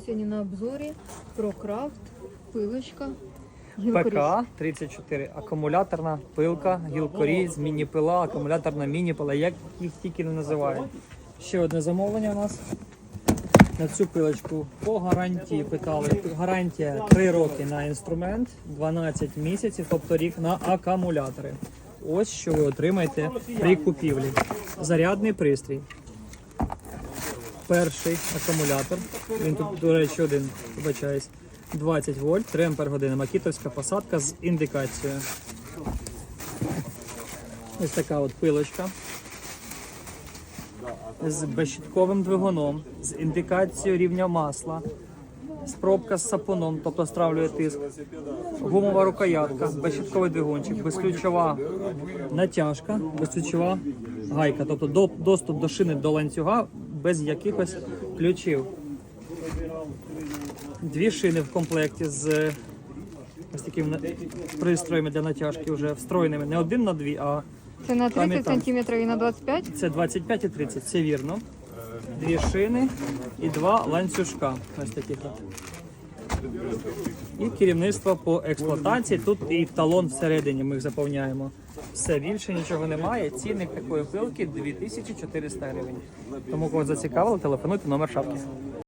Сьогодні на обзорі ProCraft, пилочка, ПК 34, акумуляторна пилка, гілкоріз, міні-пила, акумуляторна міні-пила, як їх тільки не називають. Ще одне замовлення у нас на цю пилочку по гарантії питали. Гарантія 3 роки на інструмент, 12 місяців, тобто рік на акумулятори. Ось що ви отримаєте при купівлі. Зарядний пристрій. Перший акумулятор. Він тут, до речі, один, вибачаюсь. 20 вольт, 3 ампер години. Макітовська посадка з індикацією. Ось така от пилочка. З безщітковим двигуном, з індикацією рівня масла, з пробка з сапуном, тобто стравлює тиск, гумова рукоятка, безщітковий двигунчик, безключова натяжка, безключова гайка, тобто доступ до шини до ланцюга без якихось ключів. Дві шини в комплекті з ось такими пристроями для натяжки вже встроєними. Не один на дві, а Це на Там і 30 сантиметрів і на 25 це 25 і 30, це вірно. Дві шини і два ланцюжка. Ось таких от. І керівництво по експлуатації. Тут і талон всередині ми їх заповняємо. Все більше нічого немає. Цінник такої пилки 2400 гривень. Тому кого зацікавило, телефонуйте номер шапки.